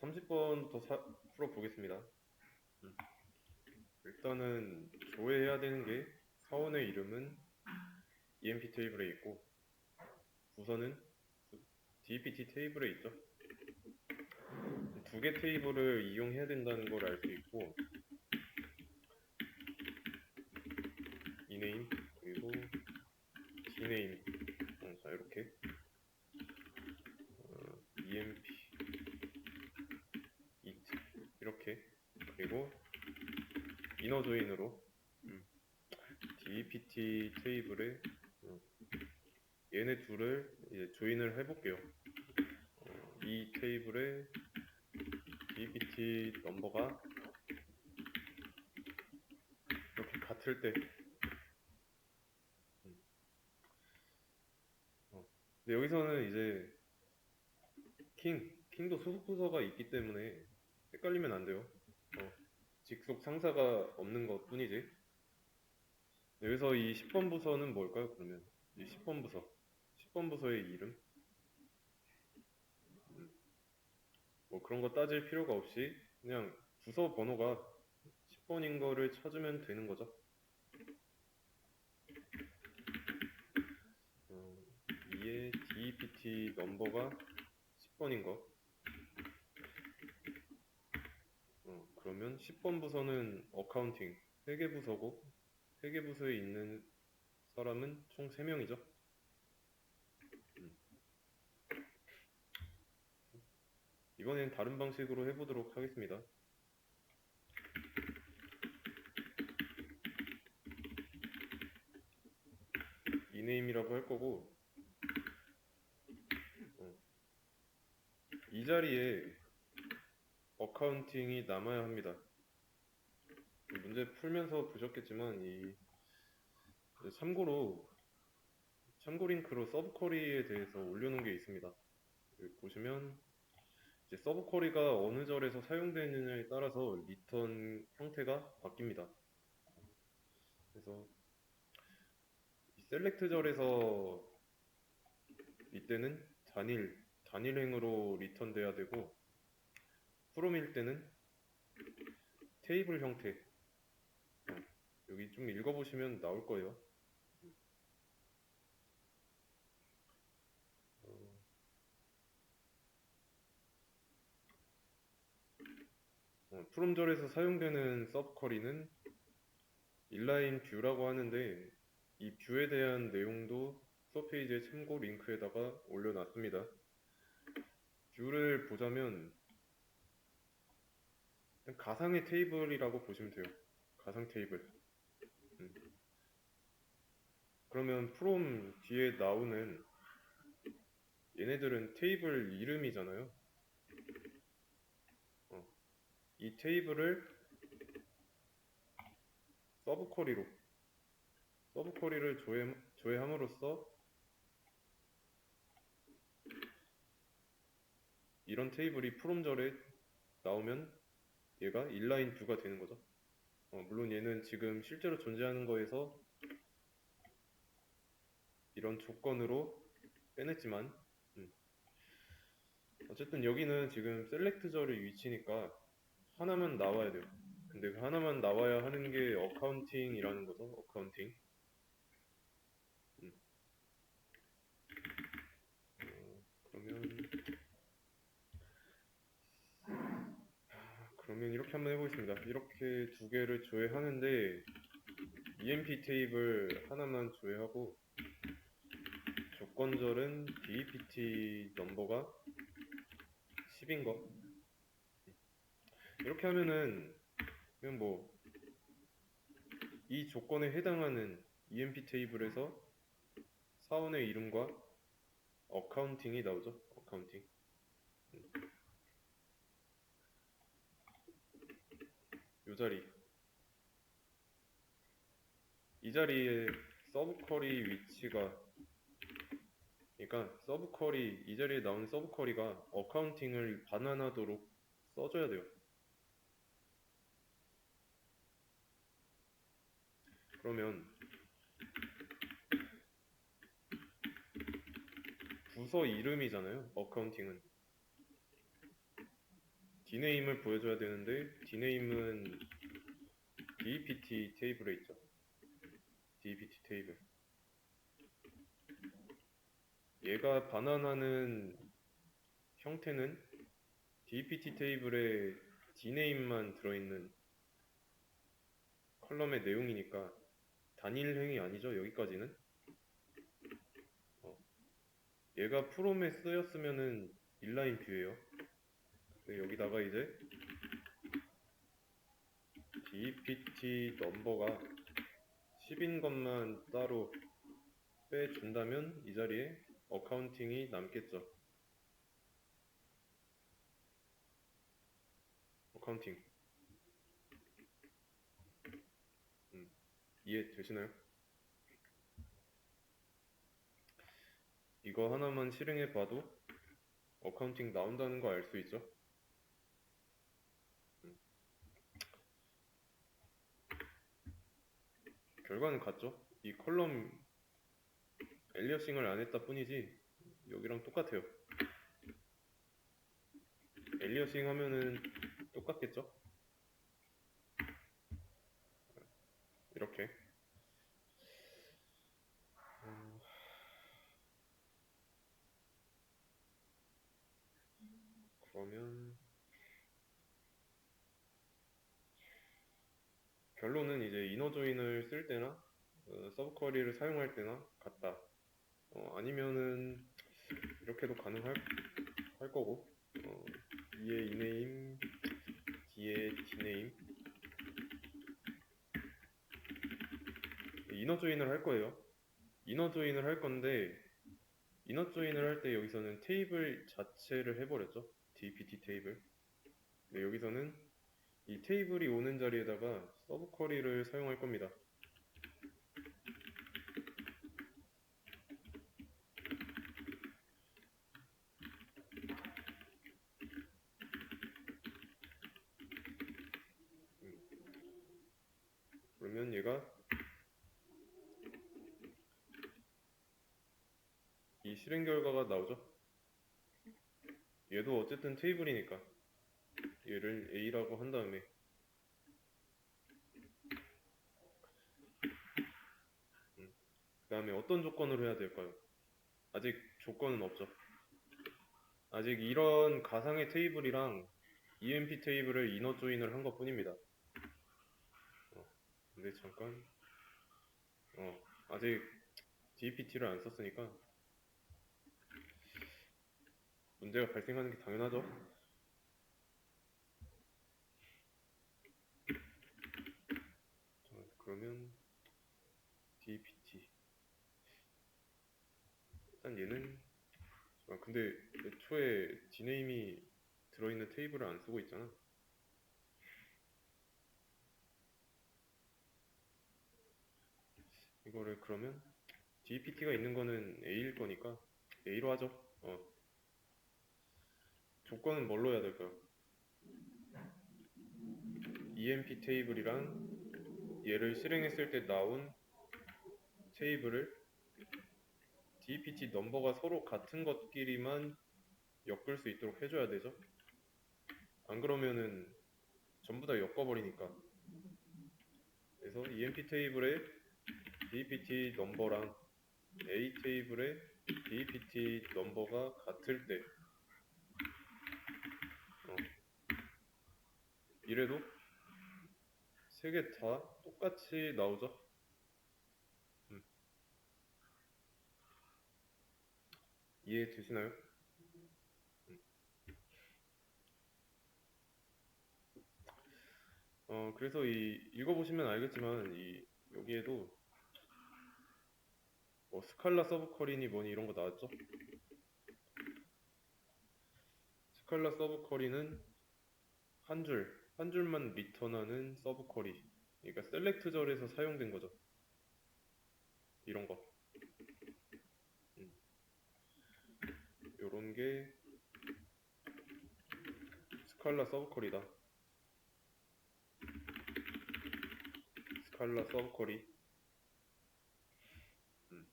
30번부터 사, 풀어보겠습니다. 음. 일단은 조회해야 되는 게 사원의 이름은 EMP 테이블에 있고 부서는 DPT 테이블에 있죠. 두 개 테이블을 이용해야 된다는 걸 알 수 있고 이네임 그리고 디네임 어, 자 이렇게 어, EMP it 이렇게 그리고 이너 조인으로 음, DPT 테이블에 음, 얘네 둘을 이제 조인을 해볼게요. 어, 이 테이블에 DPT 넘버가 이렇게 같을 때 음. 어, 여기서는 이제 킹, 킹도 소속 부서가 있기 때문에 헷갈리면 안 돼요. 어, 직속 상사가 없는 것 뿐이지. 여기서 이 10번 부서는 뭘까요, 그러면? 이 10번 부서. 10번 부서의 이름? 음, 뭐 그런 거 따질 필요가 없이 그냥 부서 번호가 10번인 거를 찾으면 되는 거죠. 어, 이에 DPT 넘버가 10번인 거. 어, 그러면 10번 부서는 어카운팅 3개 부서고 3개 부서에 있는 사람은 총 3명이죠. 음. 이번엔 다른 방식으로 해보도록 하겠습니다. 이네임이라고 할 거고 어, 이 자리에 어카운팅이 남아야 합니다. 문제 풀면서 보셨겠지만 이 참고로 참고 링크로 서브 쿼리에 대해서 올려놓은 게 있습니다. 여기 보시면 이제 서브 쿼리가 어느 절에서 사용되느냐에 따라서 리턴 형태가 바뀝니다. 그래서 이 셀렉트 절에서 이때는 단일 단일행으로 리턴돼야 되고 프롬일 때는 테이블 형태 어, 여기 좀 읽어보시면 나올 거예요. 어, 어, 프롬절에서 사용되는 서브쿼리는 인라인 뷰라고 하는데 이 뷰에 대한 내용도 서페이지의 참고 링크에다가 올려놨습니다. 뷰를 보자면 가상의 테이블이라고 보시면 돼요. 가상 테이블. 음. 그러면 프롬 뒤에 나오는 얘네들은 테이블 이름이잖아요. 어. 이 테이블을 서브 쿼리로 서브 쿼리를 조회, 조회함으로써 이런 테이블이 프롬절에 나오면 얘가 인라인 뷰가 되는 거죠. 어, 물론 얘는 지금 실제로 존재하는 거에서 이런 조건으로 빼냈지만 음. 어쨌든 여기는 지금 셀렉트절의 위치니까 하나만 나와야 돼요. 근데 그 하나만 나와야 하는 게 어카운팅이라는 거죠. 어카운팅. 음. 어, 그러면 그러면 이렇게 한번 해보겠습니다. 이렇게 두 개를 조회하는데 EMP 테이블 하나만 조회하고 조건절은 DPT 넘버가 10인 거 이렇게 하면은 그냥 뭐 이 조건에 해당하는 EMP 테이블에서 사원의 이름과 어카운팅이 나오죠. 어카운팅. 이 자리 이 자리에 서브 쿼리 위치가 그러니까 서브 쿼리 이 자리에 나온 서브 쿼리가 어카운팅을 반환하도록 써줘야 돼요. 그러면 부서 이름이잖아요. 어카운팅은 디네임을 보여줘야 되는데 디네임은 DPT 테이블에 있죠. DPT 테이블. 얘가 반환하는 형태는 DPT 테이블에 디네임만 들어있는 컬럼의 내용이니까 단일 행이 아니죠. 여기까지는. 어. 얘가 프롬에 쓰였으면은 인라인 뷰예요. 여기다가 이제 DPT 넘버가 10인 것만 따로 빼준다면 이 자리에 어카운팅이 남겠죠. 어카운팅. 음, 이해되시나요? 이거 하나만 실행해 봐도 어카운팅 나온다는 거 알 수 있죠? 결과는 같죠? 이 컬럼 엘리어싱을 안 했다 뿐이지 여기랑 똑같아요. 엘리어싱 하면은 똑같겠죠? 이렇게 어, 그러면 결론은 이제 이너 조인을 쓸 때나 어, 서브 쿼리를 사용할 때나 같다. 어, 아니면은 이렇게도 가능할 할 거고 어, E의 이네임, D의 D네임 이너 조인을 할 거예요. 이너 조인을 할 건데 이너 조인을 할 때 여기서는 테이블 자체를 해버렸죠. DPT 테이블. 네, 여기서는 이 테이블이 오는 자리에다가 서브 쿼리를 사용할 겁니다. 그러면 얘가 이 실행 결과가 나오죠. 얘도 어쨌든 테이블이니까 얘를 A라고 한 다음에 그 다음에 어떤 조건으로 해야 될까요? 아직 조건은 없죠. 아직 이런 가상의 테이블이랑 EMP 테이블을 이너 조인을 한 것 뿐입니다. 어, 근데 잠깐 어, 아직 DPT를 안 썼으니까 문제가 발생하는 게 당연하죠. 자, 그러면 DPT 일단 얘는 아, 근데 애초에 디네임이 들어있는 테이블을 안 쓰고 있잖아. 이거를 그러면 DPT가 있는 거는 A일 거니까 A로 하죠. 어. 조건은 뭘로 해야 될까요? EMP 테이블이랑 얘를 실행했을 때 나온 테이블을 DPT 넘버가 서로 같은 것끼리만 엮을 수 있도록 해줘야 되죠. 안 그러면은 전부 다 엮어버리니까. 그래서 EMP 테이블에 DPT 넘버랑 A 테이블에 DPT 넘버가 같을 때 어. 이래도 세 개 다 똑같이 나오죠. 음. 이해되시나요? 음. 어, 그래서 이 읽어보시면 알겠지만 이 여기에도 뭐 스칼라 서브 쿼리니 뭐니 이런 거 나왔죠? 스칼라 서브 쿼리는 한 줄, 한 줄만 리턴하는 서브 쿼리. 그러니까 셀렉트절에서 사용된 거죠. 이런 거. 음. 요런 게 스칼라 서브 쿼리다. 스칼라 서브 쿼리. 음.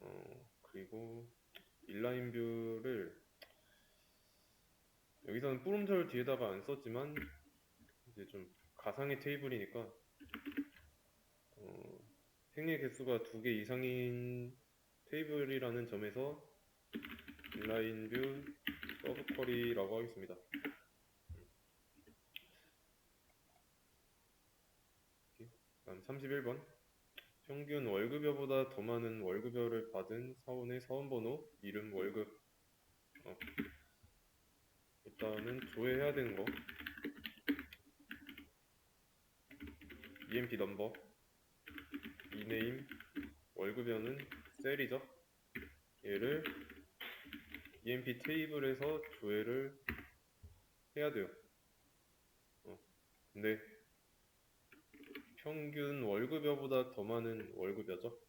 어, 그리고 인라인 뷰를 여기서는 뿌름절 뒤에다가 안 썼지만 이제 좀 가상의 테이블이니까 어, 행의 개수가 두 개 이상인 테이블이라는 점에서 인라인 뷰 서브 쿼리라고 하겠습니다. 다음 31번 평균 월급여보다 더 많은 월급여를 받은 사원의 사원번호, 이름, 월급 어. 일단은 조회해야 되는 거. EMP 넘버. 이네임. 월급여는 셀이죠. 얘를 EMP 테이블에서 조회를 해야 돼요. 어. 근데 평균 월급여보다 더 많은 월급여죠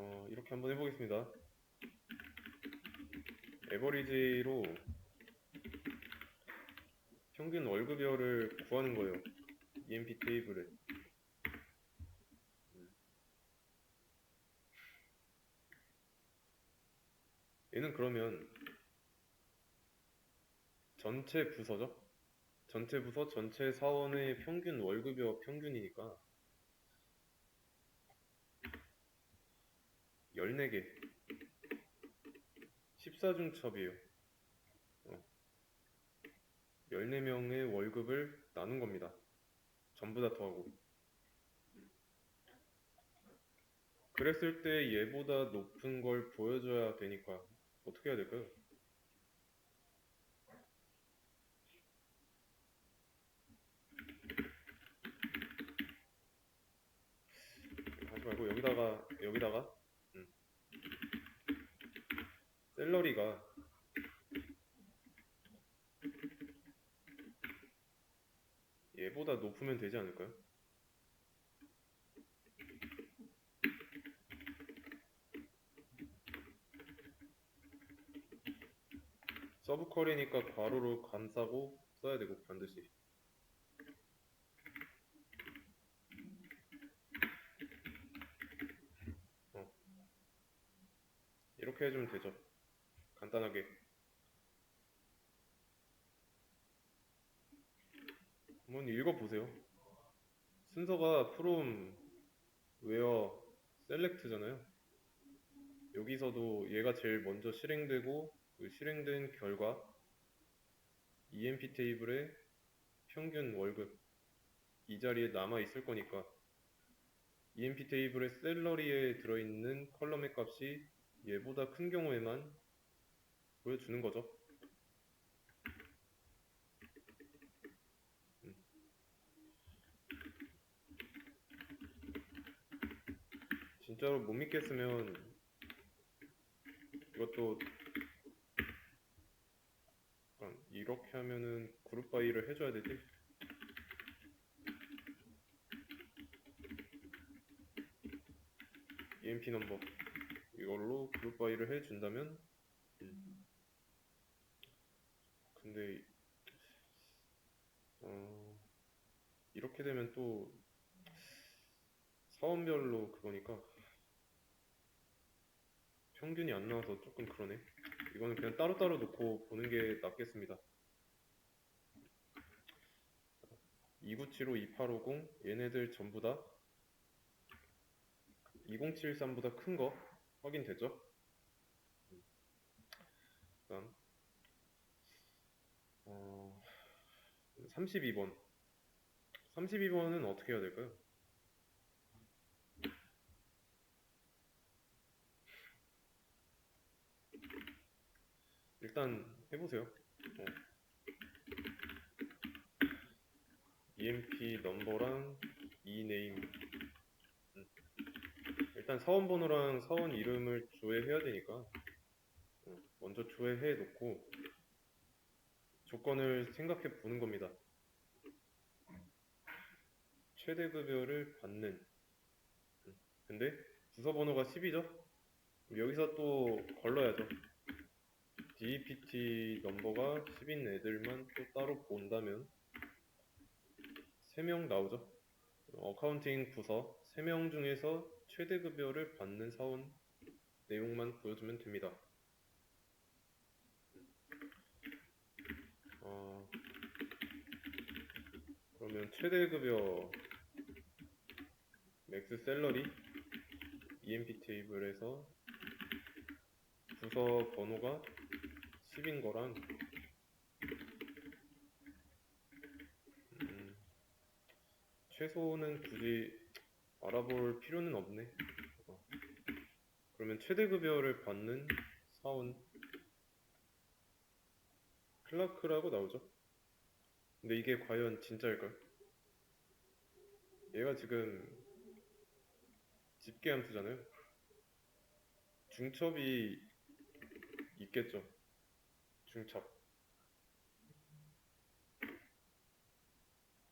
어, 이렇게 한번 해보겠습니다. 에버리지로 평균 월급여를 구하는 거예요. EMP 테이블에. 음. 얘는 그러면 전체 부서죠? 전체 부서, 전체 사원의 평균 월급여 평균이니까 14개 14중첩이에요 어. 14명의 월급을 나눈 겁니다 전부 다 더하고 그랬을 때 얘보다 높은 걸 보여줘야 되니까 어떻게 해야 될까요? 하지 말고 여기다가 여기다가 샐러리가 얘보다 높으면 되지 않을까요? 서브컬이니까 괄호로 감싸고 써야 되고 반드시 어. 이렇게 해주면 되죠 간단하게. 한번 읽어보세요. 순서가 from where select잖아요. 여기서도 얘가 제일 먼저 실행되고 그 실행된 결과 EMP 테이블에 평균 월급 이 자리에 남아 있을 거니까. EMP 테이블의 셀러리에 들어있는 컬럼의 값이 얘보다 큰 경우에만 보여주는 거죠. 음. 진짜로 못 믿겠으면 이것도 이렇게 하면은 그룹 바이를 해줘야 되지. EMP 넘버 이걸로 그룹 바이를 해준다면 음. 근데 어, 이렇게 되면 또 사원별로 그거니까 평균이 안 나와서 조금 그러네 이거는 그냥 따로따로 놓고 보는 게 낫겠습니다 2975, 2850 얘네들 전부 다 2073보다 큰 거 확인되죠? 다음 어, 32번 32번은 어떻게 해야 될까요? 일단 해보세요 어. EMP 넘버랑 eName 음. 일단 사원 번호랑 사원 이름을 조회해야 되니까 어, 먼저 조회해 놓고 조건을 생각해 보는 겁니다. 최대 급여를 받는 음, 근데 부서 번호가 10이죠? 여기서 또 걸러야죠. DPT 넘버가 10인 애들만 또 따로 본다면 3명 나오죠. 어카운팅 부서 3명 중에서 최대 급여를 받는 사원 내용만 보여주면 됩니다. 어, 그러면 최대 급여 맥스 셀러리 EMP 테이블에서 부서 번호가 10인 거랑 음, 최소는 굳이 알아볼 필요는 없네. 어. 그러면 최대 급여를 받는 사원 클라크라고 나오죠. 근데 이게 과연 진짜일까요? 얘가 지금 집계 함수잖아요. 중첩이 있겠죠. 중첩.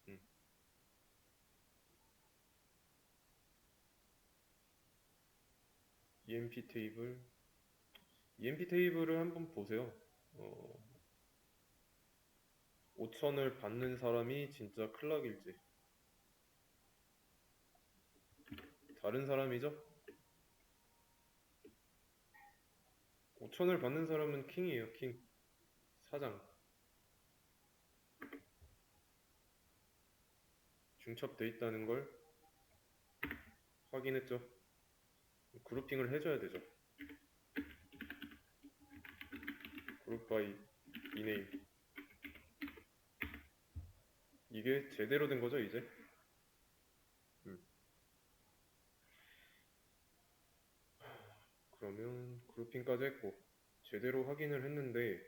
음. EMP 테이블. EMP 테이블을 한번 보세요. 어, 5천을 받는 사람이 진짜 클락일지. 다른 사람이죠? 5천을 받는 사람은 킹이에요, 킹. 사장. 중첩돼 있다는 걸 확인했죠. 그룹핑을 해줘야 되죠. 그룹 바이 이네임. 이게 제대로 된 거죠, 이제? 음. 그러면 그룹핑까지 했고 제대로 확인을 했는데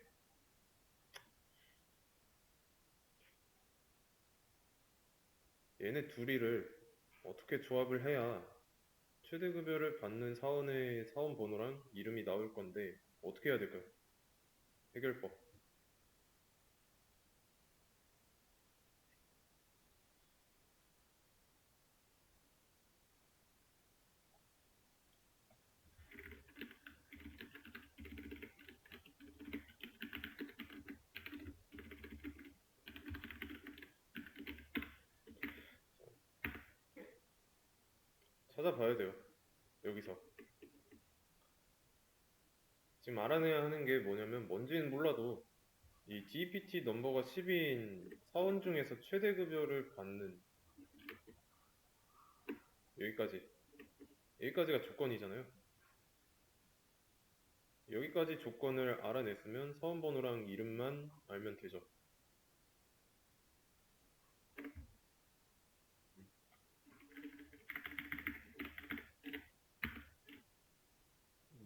얘네 둘이를 어떻게 조합을 해야 최대 급여를 받는 사원의 사원 번호랑 이름이 나올 건데 어떻게 해야 될까요? 해결법. 찾아봐야 돼요. 여기서. 지금 알아내야 하는 게 뭐냐면 뭔지는 몰라도 이 DPT 넘버가 10인 사원 중에서 최대 급여를 받는 여기까지 여기까지가 조건이잖아요. 여기까지 조건을 알아냈으면 사원 번호랑 이름만 알면 되죠.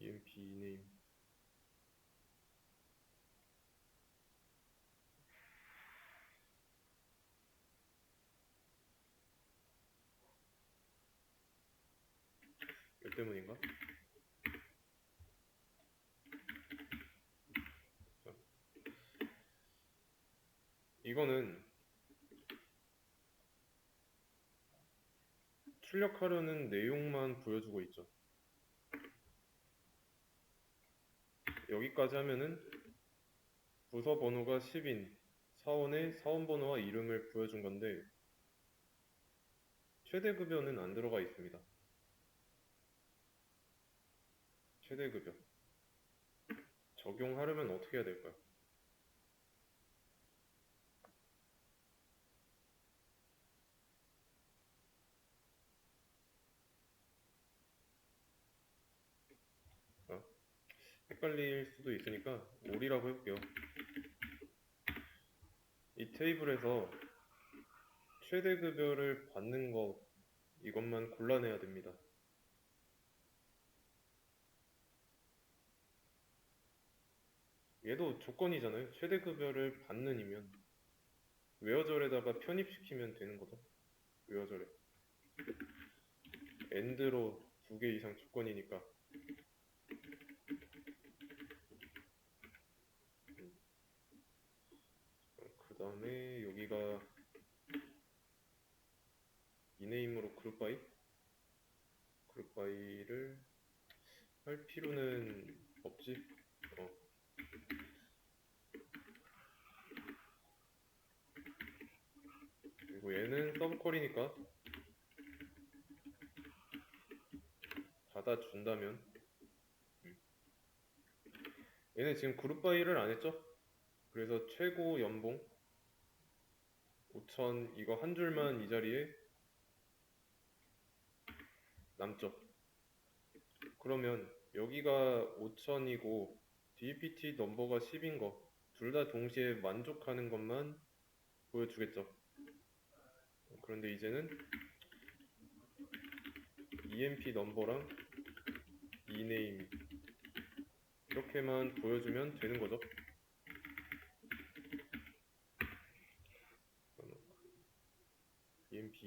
EMP name 이 때문인가? 자. 이거는 출력하려는 내용만 보여주고 있죠. 여기까지 하면은 부서 번호가 10인 사원의 사원 번호와 이름을 보여준 건데 최대 급여는 안 들어가 있습니다. 최대 급여 적용하려면 어떻게 해야 될까요? 자, 헷갈릴 수도 있으니까 올이라고 해볼게요. 이 테이블에서 최대 급여를 받는 거 이것만 골라내야 됩니다. 얘도 조건이잖아요. 최대 급여를 받는 이면 웨어절에다가 편입시키면 되는 거죠. 웨어절에. 엔드로 두 개 이상 조건이니까. 그 다음에 여기가 이네임으로 그룹바이? 그룹바이를 할 필요는 없지 어. 그리고 얘는 서브콜이니까 받아준다면 음. 얘는 지금 그룹 바이를 안 했죠? 그래서 최고 연봉 5천 이거 한 줄만 이 자리에 남죠. 그러면 여기가 5천이고 DPT 넘버가 10인 거 둘 다 동시에 만족하는 것만 보여주겠죠. 그런데 이제는 EMP 넘버랑 이네임 이렇게만 보여주면 되는 거죠. EMP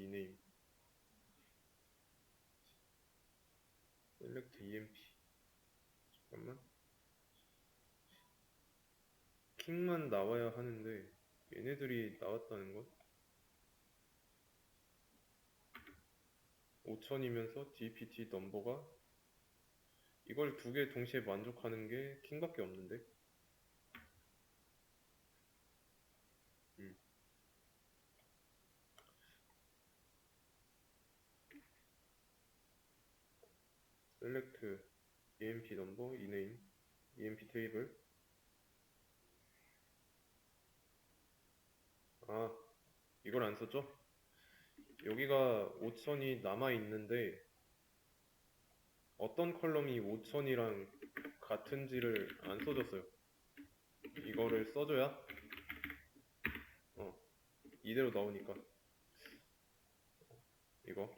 EMP 잠깐만. 킹만 나와야 하는데 얘네들이 나왔다는 건 5000이면서 DPT 넘버가 이걸 두 개 동시에 만족하는 게 킹밖에 없는데 음. select EMP 넘버 이네임 EMP 테이블 아 이걸 안 썼죠? 여기가 5000이 남아 있는데 어떤 컬럼이 5000이랑 같은지를 안 써줬어요. 이거를 써줘야 어 이대로 나오니까 이거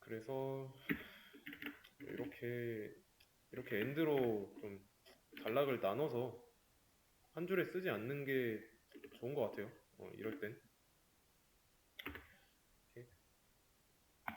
그래서 이렇게 이렇게 엔드로 좀 단락을 나눠서 한 줄에 쓰지 않는 게 좋은 것 같아요. 어, 이럴 땐.